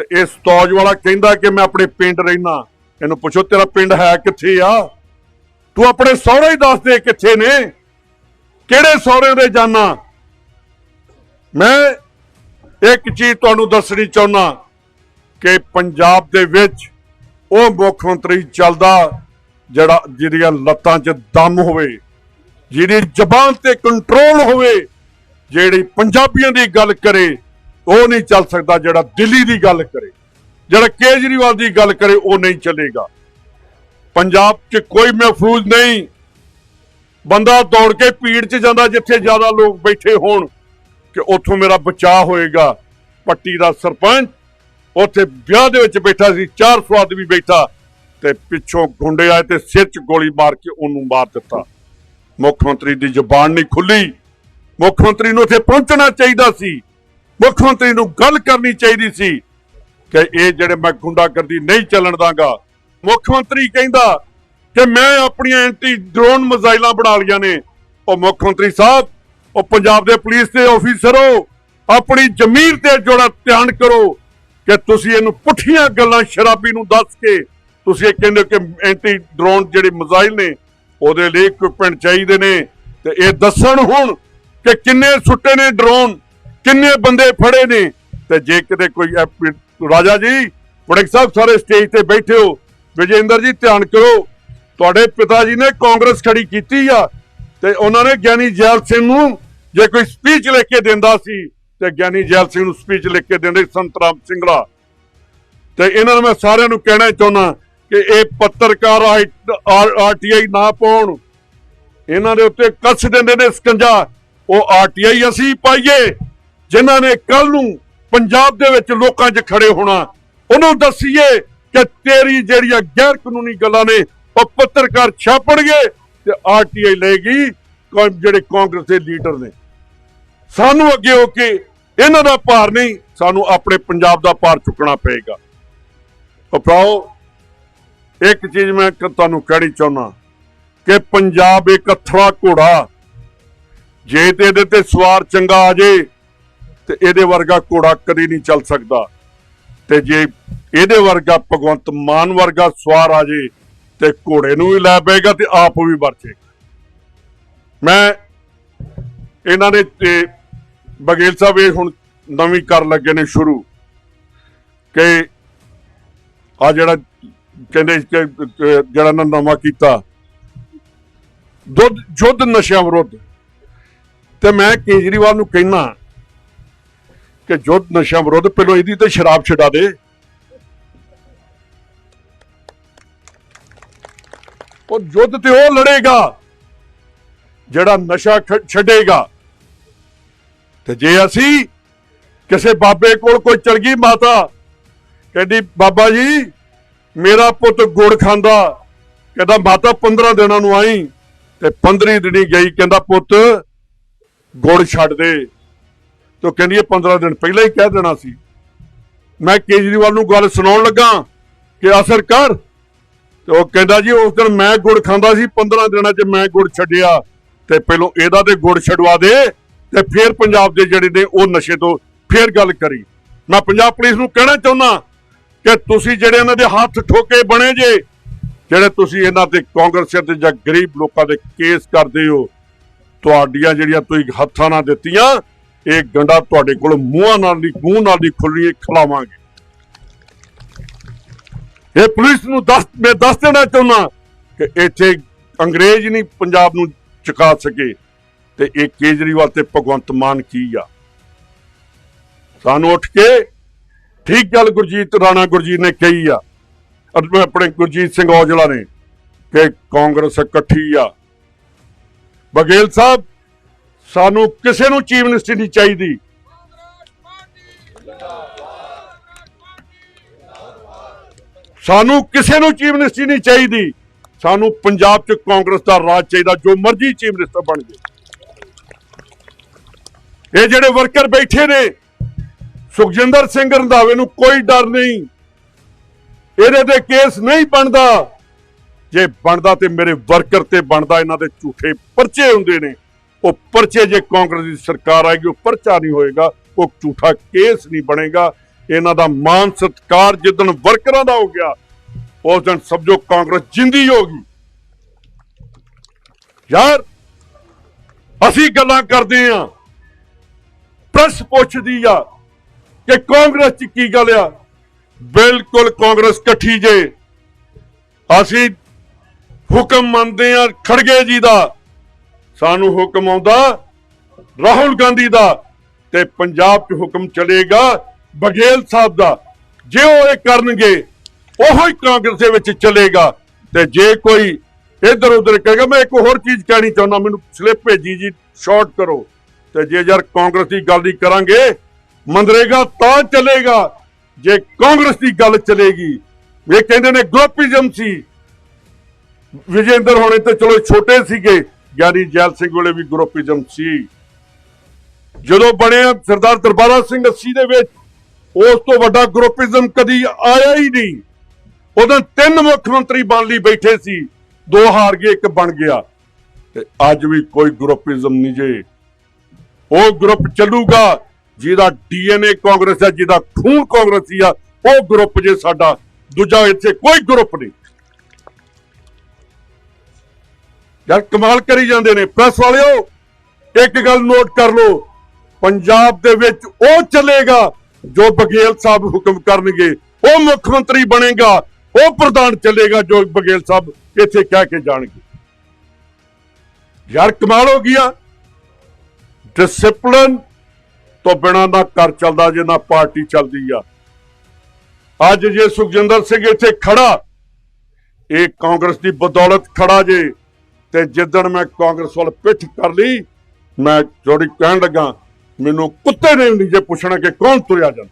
ਤੇ ਇਹ ਸਤੌਜ ਵਾਲਾ ਕਹਿੰਦਾ ਕਿ ਮੈਂ ਆਪਣੇ ਪਿੰਡ ਰਹਿਣਾ। ਇਹਨੂੰ ਪੁੱਛੋ, ਤੇਰਾ ਪਿੰਡ ਹੈ ਕਿੱਥੇ ਆ? ਤੂੰ ਆਪਣੇ ਸਹੁਰੇ ਹੀ ਦੱਸ ਦੇ ਕਿੱਥੇ ਨੇ। ਕਿਹੜੇ ਸਹੁਰੇ ਦੇ ਜਾਣਾ ਮੈਂ ਇੱਕ ਚੀਜ਼ ਤੁਹਾਨੂੰ ਦੱਸਣੀ ਚਾਹੁੰਦਾ ਕਿ ਪੰਜਾਬ ਦੇ ਵਿੱਚ ਉਹ ਮੁੱਖ ਮੰਤਰੀ ਚੱਲਦਾ ਜਿਹੜਾ ਜਿਹਦੀਆਂ ਲੱਤਾਂ 'ਚ ਦਮ ਹੋਵੇ, ਜਿਹਦੀ ਜ਼ਬਾਨ ਤੇ ਕੰਟਰੋਲ ਹੋਵੇ, ਜਿਹੜੀ ਪੰਜਾਬੀਆਂ ਦੀ ਗੱਲ ਕਰੇ। ਉਹ ਨਹੀਂ ਚੱਲ ਸਕਦਾ ਜਿਹੜਾ ਦਿੱਲੀ ਦੀ ਗੱਲ ਕਰੇ। ਜਿਹੜਾ ਕੇਜਰੀਵਾਲ ਦੀ ਗੱਲ ਕਰੇ, ਉਹ ਨਹੀਂ ਚੱਲੇਗਾ। ਪੰਜਾਬ 'ਚ ਕੋਈ ਮਹਿਫੂਜ਼ ਨਹੀਂ। ਬੰਦਾ ਦੌੜ ਕੇ ਭੀੜ 'ਚ ਜਾਂਦਾ ਜਿੱਥੇ ਜ਼ਿਆਦਾ ਲੋਕ ਬੈਠੇ ਹੋਣ ਕਿ ਉੱਥੋਂ ਮੇਰਾ ਬਚਾਅ ਹੋਏਗਾ। ਪੱਟੀ ਦਾ ਸਰਪੰਚ ਉੱਥੇ ਵਿਆਹ ਦੇ ਵਿੱਚ ਬੈਠਾ ਸੀ 400 ਆਦਮੀ ਬੈਠਾ ਤੇ ਪਿੱਛੋਂ ਗੁੰਡੇ ਆਏ ਤੇ ਸਿਰ 'ਚ ਗੋਲੀ ਮਾਰ ਕੇ ਉਹਨੂੰ ਮਾਰ ਦਿੱਤਾ। ਮੁੱਖ ਮੰਤਰੀ ਦੀ ਜ਼ੁਬਾਨ ਨਹੀਂ ਖੁੱਲੀ। ਮੁੱਖ ਮੰਤਰੀ ਨੂੰ ਉੱਥੇ ਪਹੁੰਚਣਾ ਚਾਹੀਦਾ ਸੀ। ਮੁੱਖ ਮੰਤਰੀ ਨੂੰ ਗੱਲ ਕਰਨੀ ਚਾਹੀਦੀ ਸੀ ਕਿ ਇਹ ਜਿਹੜੇ ਮੈਂ ਗੁੰਡਾਗਰਦੀ ਨਹੀਂ ਚੱਲਣ ਦਾਂਗਾ। ਮੁੱਖ ਮੰਤਰੀ ਕਹਿੰਦਾ ਕਿ ਮੈਂ ਆਪਣੀਆਂ ਐਂਟੀ ਡਰੋਨ ਮਿਜ਼ਾਈਲਾਂ ਬਣਾ ਲਈਆਂ ਨੇ। ਉਹ ਮੁੱਖ ਮੰਤਰੀ ਸਾਹਿਬ, ਉਹ ਪੰਜਾਬ ਦੇ ਪੁਲਿਸ ਦੇ ਅਫੀਸਰੋ ਆਪਣੀ ਜ਼ਮੀਰ ਤੇ ਜੋੜਾ ਧਿਆਨ ਕਰੋ ਕਿ ਤੁਸੀਂ ਇਹਨੂੰ ਪੁੱਠੀਆਂ ਗੱਲਾਂ ਸ਼ਰਾਬੀ ਨੂੰ ਦੱਸ ਕੇ ਤੁਸੀਂ ਇਹ ਕਹਿੰਦੇ ਹੋ ਕਿ ਐਂਟੀ ਡਰੋਨ ਜਿਹੜੇ ਮਿਜ਼ਾਈਲ ਨੇ, ਉਹਦੇ ਲਈ ਇਕਵਿਪਮੈਂਟ ਚਾਹੀਦੇ ਨੇ। ਤੇ ਇਹ ਦੱਸਣ ਹੁਣ ਕਿ ਕਿੰਨੇ ਸੁੱਟੇ ਨੇ ਡਰੋਨ। ਕਿੰਨੇ ਬੰਦੇ ਫੜੇ ਨੇ? ਤੇ ਜੇ ਕਿਤੇ ਕੋਈ ਰਾਜਾ ਜੀ ਵੜਕ ਸਾਹਿਬ ਸਾਰੇ ਸਟੇਜ ਤੇ ਬੈਠੇ ਹੋ, ਵਿਜੇਂਦਰ ਜੀ ਧਿਆਨ ਕਰੋ, ਤੁਹਾਡੇ ਪਿਤਾ ਜੀ ਨੇ ਕਾਂਗਰਸ ਖੜੀ ਕੀਤੀ ਆ, ਤੇ ਉਹਨਾਂ ਨੇ ਗਿਆਨੀ ਜੈਲ ਸਿੰਘ ਨੂੰ ਜੇ ਕੋਈ ਸਪੀਚ ਲਿਖ ਕੇ ਦਿੰਦਾ ਸੀ, ਤੇ ਗਿਆਨੀ ਜੈਲ ਸਿੰਘ ਨੂੰ ਸਪੀਚ ਲਿਖ ਕੇ ਦਿੰਦੇ ਸੰਤ ਰਾਮ ਸਿੰਘਲਾ ਤੇ ਇਹਨਾਂ ਨੂੰ ਮੈਂ ਸਾਰਿਆਂ ਨੂੰ ਕਹਿਣਾ ਚਾਹੁੰਦਾ ਕਿ ਇਹ ਪੱਤਰਕਾਰ ਆਰਟੀਆਈ ਨਾ ਪਾਉਣ। ਇਹਨਾਂ ਦੇ ਉੱਤੇ ਕੱਸ ਦਿੰਦੇ ਨੇ ਸਕੰਜਾ। ਉਹ ਆਰਟੀਆਈ ਅਸੀਂ ਪਾਈਏ। ਜਿਨ੍ਹਾਂ ਨੇ ਕੱਲ ਨੂੰ ਪੰਜਾਬ ਦੇ ਵਿੱਚ ਲੋਕਾਂ 'ਚ ਖੜੇ ਹੋਣਾ, ਉਹਨੂੰ ਦੱਸੀਏ ਕਿ ਤੇਰੀ ਜਿਹੜੀਆਂ ਗੈਰ ਕਾਨੂੰਨੀ ਗੱਲਾਂ ਨੇ, ਉਹ ਪੱਤਰਕਾਰ ਛਾਪਣਗੇ ਤੇ ਆਰਟੀਆਈ ਲਏਗੀ ਜਿਹੜੇ ਕਾਂਗਰਸ ਦੇ ਲੀਡਰ ਨੇ। ਸਾਨੂੰ ਅੱਗੇ ਹੋ ਕੇ ਇਹਨਾਂ ਦਾ ਭਾਰ ਨਹੀਂ, ਸਾਨੂੰ ਆਪਣੇ ਪੰਜਾਬ ਦਾ ਭਾਰ ਚੁੱਕਣਾ ਪਏਗਾ। ਉਹ ਭਰਾਓ ਇੱਕ ਚੀਜ਼ ਮੈਂ ਤੁਹਾਨੂੰ ਕਹਿਣੀ ਚਾਹੁੰਦਾ ਕਿ ਪੰਜਾਬ ਇੱਕ ਅਥਰਾ ਘੋੜਾ। ਜੇ ਤੇ ਇਹਦੇ ਤੇ ਸਵਾਰ ਚੰਗਾ ਆ ਜੇ ਤੇ ਇਹਦੇ ਵਰਗਾ ਘੋੜਾ ਕਦੀ ਨਹੀਂ ਚੱਲ ਸਕਦਾ। ਤੇ ਜੇ ਇਹਦੇ ਵਰਗਾ ਭਗਵੰਤ ਮਾਨ ਵਰਗਾ ਸਵਾਰ ਆ ਜੇ, ਤੇ ਘੋੜੇ ਨੂੰ ਵੀ ਲੈ ਪਏਗਾ ਤੇ ਆਪ ਵੀ ਮਰ ਮੈਂ ਇਹਨਾਂ ਨੇ ਤੇ ਬਗੇਲ ਸਾਹਿਬ ਇਹ ਹੁਣ ਨਵੀਂ ਕਰ ਲੱਗੇ ਨੇ ਸ਼ੁਰੂ ਕਿ ਆ ਜਿਹੜਾ ਕਹਿੰਦੇ ਜਿਹੜਾ ਨਾ ਨਵਾਂ ਕੀਤਾ, ਦੁੱਧ ਜੁੱਧ ਨਸ਼ਿਆਂ ਵਿਰੁੱਧ। ਤੇ ਮੈਂ ਕੇਜਰੀਵਾਲ ਨੂੰ ਕਹਿਣਾ ਕਿ ਜੁੱਧ ਨਸ਼ਿਆਂ ਵਿਰੁੱਧ ਪਹਿਲਾਂ ਇਹਦੀ ਤੇ ਸ਼ਰਾਬ ਛਡਾ ਦੇ। ਉਹ ਜੁੱਧ ਤੇ ਉਹ ਲੜੇਗਾ, ਜਿਹੜਾ ਨਸ਼ਾ ਛੱਡੇਗਾ। ਤੇ ਜੇ ਅਸੀਂ ਕਿਸੇ ਬਾਬੇ ਕੋਲ ਕੋਈ ਚਲ ਗਈ ਮਾਤਾ, ਕਹਿੰਦੀ, ਬਾਬਾ ਜੀ, ਮੇਰਾ ਪੁੱਤ ਗੁੜ ਖਾਂਦਾ। ਕਹਿੰਦਾ, ਮਾਤਾ 15 ਦਿਨਾਂ ਨੂੰ ਆਈ ਤੇ 15 ਦਿਨੀ ਗਈ। ਕਹਿੰਦਾ, ਪੁੱਤ, ਗੁੜ ਛੱਡ ਦੇ। ਤੋ ਕਹਿੰਦੀ ਇਹ 15 ਦਿਨ ਪਹਿਲਾਂ ਹੀ ਕਹਿ ਦੇਣਾ ਸੀ। ਮੈਂ ਕੇਜਰੀਵਾਲ ਨੂੰ ਗੱਲ ਸੁਣਾਉਣ ਲੱਗਾ ਕਿ ਅਸਰ ਕਰ। ਤੇ ਉਹ ਕਹਿੰਦਾ ਜੀ, ਉਸ ਦਿਨ ਮੈਂ ਗੁੜ ਖਾਂਦਾ ਸੀ 15 ਦਿਨਾਂ 'ਚ ਮੈਂ ਗੁੜ ਛੱਡਿਆ। ਤੇ ਪਹਿਲੋਂ ਇਹਦਾ ਤੇ ਗੁੜ ਛਡਵਾ ਦੇ ਤੇ ਫਿਰ ਪੰਜਾਬ ਦੇ ਜਿਹੜੇ ਨੇ ਉਹ ਨਸ਼ੇ ਤੋਂ ਫਿਰ ਗੱਲ ਕਰੀ। ਮੈਂ ਪੰਜਾਬ ਪੁਲਿਸ ਨੂੰ ਕਹਿਣਾ ਚਾਹੁੰਦਾ ਕਿ ਤੁਸੀਂ ਜਿਹੜੇ ਇਹਨਾਂ ਦੇ ਹੱਥ ਠੋਕੇ ਬਣੇ ਜੇ, ਜਿਹੜੇ ਤੁਸੀਂ ਇਹਨਾਂ ਤੇ ਕਾਂਗਰਸੀਆਂ ਤੇ ਜਾਂ ਗਰੀਬ ਲੋਕਾਂ ਦੇ ਕੇਸ ਕਰਦੇ ਹੋ, ਤੁਹਾਡੀਆਂ ਜਿਹੜੀਆਂ ਤੁਸੀਂ ਹੱਥਾਂ ਨਾਲ ਦਿੱਤੀਆਂ ਇਹ ਗੰਡਾ ਤੁਹਾਡੇ ਕੋਲ ਮੂੰਹਾਂ ਨਾਲ ਨਹੀਂ ਮੂੰਹ ਨਾਲ ਨਹੀਂ ਖੁੱਲਣੀ ਖਿਲਾਵਾਂਗੇ। ਇਹ ਪੁਲਿਸ ਨੂੰ ਦੱਸ, ਮੈਂ ਦੱਸ ਦੇਣਾ ਚਾਹੁੰਦਾ ਕਿ ਇੱਥੇ ਅੰਗਰੇਜ਼ ਨਹੀਂ ਪੰਜਾਬ ਨੂੰ ਚੁਕਾ ਸਕੇ ਤੇ ਇਹ ਕੇਜਰੀਵਾਲ ਤੇ ਭਗਵੰਤ ਮਾਨ ਕੀ ਆ? ਸਾਨੂੰ ਉੱਠ ਕੇ ਠੀਕ ਗੱਲ ਗੁਰਜੀਤ ਰਾਣਾ ਗੁਰਜੀਤ ਨੇ ਕਹੀ ਆ ਆਪਣੇ ਗੁਰਜੀਤ ਸਿੰਘ ਔਜਲਾ ਨੇ ਕਿ ਕਾਂਗਰਸ ਇਕੱਠੀ ਆ। ਬਗੇਲ ਸਾਹਿਬ ਸਾਨੂੰ ਕਿਸੇ ਨੂੰ ਚੀਫ ਮਿਨਿਸਟਰ ਨਹੀਂ ਚਾਹੀਦੀ। ਸਾਨੂੰ ਕਿਸੇ ਨੂੰ ਚੀਫ ਮਿਨਿਸਟਰ ਨਹੀਂ ਚਾਹੀਦੀ। ਸਾਨੂੰ ਪੰਜਾਬ 'ਚ ਕਾਂਗਰਸ ਦਾ ਰਾਜ ਚਾਹੀਦਾ, ਜੋ ਮਰਜ਼ੀ ਚੀਫ ਮਿਨਿਸਟਰ ਬਣ ਜੇ। ਇਹ ਜਿਹੜੇ ਵਰਕਰ ਬੈਠੇ ਨੇ, ਸੁਖਜਿੰਦਰ ਸਿੰਘ ਰੰਧਾਵੇ ਨੂੰ ਕੋਈ ਡਰ ਨਹੀਂ। ਇਹਦੇ ਤੇ ਕੇਸ ਨਹੀਂ ਬਣਦਾ। ਜੇ ਬਣਦਾ ਤੇ ਮੇਰੇ ਵਰਕਰ ਤੇ ਬਣਦਾ, ਇਹਨਾਂ ਦੇ ਝੂਠੇ ਪਰਚੇ ਹੁੰਦੇ ਨੇ। ਉਹ ਪਰਚੇ ਜੇ ਕਾਂਗਰਸ ਦੀ ਸਰਕਾਰ ਆਏਗੀ, ਉਹ ਪਰਚਾ ਨਹੀਂ ਹੋਏਗਾ, ਉਹ ਝੂਠਾ ਕੇਸ ਨਹੀਂ ਬਣੇਗਾ। ਇਹਨਾਂ ਦਾ ਮਾਨ ਸਤਕਾਰ ਜਿੱਦਣ ਵਰਕਰਾਂ ਦਾ ਹੋ ਗਿਆ, ਉਸ ਦਿਨ ਸਮਝੋ ਕਾਂਗਰਸ ਜਿੰਦੀ ਹੋ ਗਈ ਯਾਰ, ਅਸੀਂ ਗੱਲਾਂ ਕਰਦੇ ਆ ਪ੍ਰੈਸ ਪੁੱਛਦੀ ਆ ਕਿ ਕਾਂਗਰਸ ਚ ਕੀ ਗੱਲ ਆ? ਬਿਲਕੁਲ ਕਾਂਗਰਸ ਇਕੱਠੀ ਜੇ। ਅਸੀਂ ਹੁਕਮ ਮੰਨਦੇ ਆ ਖੜਗੇ ਜੀ ਦਾ। ਸਾਨੂੰ ਹੁਕਮ ਆਉਂਦਾ, ਰਾਹੁਲ ਗਾਂਧੀ ਦਾ ਤੇ ਪੰਜਾਬ 'ਚ ਹੁਕਮ ਚਲੇਗਾ ਬਘੇਲ ਸਾਹਿਬ ਦਾ। ਜੇ ਉਹ ਇਹ ਕਰਨਗੇ, ਉਹੋ ਹੀ ਕਾਂਗਰਸ ਦੇ ਵਿੱਚ ਚਲੇਗਾ। ਤੇ ਜੇ ਕੋਈ ਇੱਧਰ ਉੱਧਰ ਕਹੇਗਾ, ਮੈਂ ਇੱਕ ਹੋਰ ਚੀਜ਼ ਕਹਿਣੀ ਚਾਹੁੰਦਾ, ਮੈਨੂੰ ਸਲਿੱਪ ਭੇਜੀ ਜੀ ਸ਼ਾਰਟ ਕਰੋ। ਤੇ ਜੇ ਯਾਰ ਕਾਂਗਰਸ ਦੀ ਗੱਲ ਨਹੀਂ ਕਰਾਂਗੇ ਮੰਦਰੇਗਾ ਤਾਂ ਚਲੇਗਾ, ਜੇ ਕਾਂਗਰਸ ਦੀ ਗੱਲ ਚਲੇਗੀ। ਇਹ ਕਹਿੰਦੇ ਨੇ ਗਰੁੱਪਿਜ਼ਮ ਸੀ। ਵਿਜੇਂਦਰ ਹੋਣੇ ਤੇ ਚਲੋ ਛੋਟੇ ਸੀਗੇ। ਗਿਆਨੀ ਜੈਲ ਸਿੰਘ ਵੇਲੇ ਵੀ ਗਰੁੱਪਿਜ਼ਮ ਸੀ। ਜਦੋਂ ਬਣਿਆ ਸਰਦਾਰ ਦਰਬਾਰਾ ਸਿੰਘ 80 ਦੇ ਵਿੱਚ, ਉਸ ਤੋਂ ਵੱਡਾ ਗਰੁੱਪਿਜ਼ਮ ਕਦੀ ਆਇਆ ਹੀ ਨਹੀਂ। ਉਦੋਂ ਤਿੰਨ ਮੁੱਖ ਮੰਤਰੀ ਬਣ ਲਈ ਬੈਠੇ ਸੀ। ਦੋ ਹਾਰ ਗਏ, ਇੱਕ ਬਣ ਗਿਆ। ਤੇ ਅੱਜ ਵੀ ਕੋਈ ਗਰੁੱਪਿਜ਼ਮ ਨਹੀਂ ਜੇ। ਉਹ ਗਰੁੱਪ ਚੱਲੂਗਾ, ਜਿਹਦਾ ਡੀਐਨਏ ਕਾਂਗਰਸ ਹੈ, ਜਿਹਦਾ ਖੂਨ ਕਾਂਗਰਸੀ ਆ, ਉਹ ਗਰੁੱਪ ਜੇ ਸਾਡਾ। ਦੂਜਾ ਇੱਥੇ ਕੋਈ ਗਰੁੱਪ ਨਹੀਂ। ਯਾਰ ਕਮਾਲ ਕਰੀ ਜਾਂਦੇ ਨੇ ਪ੍ਰੈਸ ਵਾਲਿਓ, ਇੱਕ ਗੱਲ ਨੋਟ ਕਰ ਲਓ, ਪੰਜਾਬ ਦੇ ਵਿੱਚ ਉਹ ਚੱਲੇਗਾ ਜੋ ਬਗੇਲ ਸਾਹਿਬ ਹੁਕਮ ਕਰਨਗੇ, ਉਹ ਮੁੱਖ ਮੰਤਰੀ ਬਣੇਗਾ, ਉਹ ਪ੍ਰਧਾਨ ਚੱਲੇਗਾ ਜੋ ਬਗੇਲ ਸਾਹਿਬ ਇੱਥੇ ਕਹਿ ਕੇ ਜਾਣਗੇ। ਯਾਰ ਕਮਾਲ ਹੋ ਗਿਆ ਡਿਸਪਲਿਨ ਤੋਂ ਬਿਨਾਂ ਨਾ ਘਰ ਚੱਲਦਾ ਜੇ ਨਾ ਪਾਰਟੀ ਚੱਲਦੀ ਆ। ਅੱਜ ਜੇ ਸੁਖਜਿੰਦਰ ਸਿੰਘ ਇੱਥੇ ਖੜਾ, ਇਹ ਕਾਂਗਰਸ ਦੀ ਬਦੌਲਤ ਖੜਾ ਜੇ ਤੇ ਜਿੱਦਣ ਮੈਂ ਕਾਂਗਰਸ ਵੱਲ ਪਿੱਠ ਕਰ ਲਈ, ਮੈਂ ਥੋੜੀ ਕਹਿਣ ਲੱਗਾ, ਮੈਨੂੰ ਕੁੱਤੇ ਨੇ ਵੀ ਨਹੀਂ ਜੇ ਪੁੱਛਣਾ ਕਿ ਕੌਣ ਤੁਰਿਆ ਜਾਂਦਾ।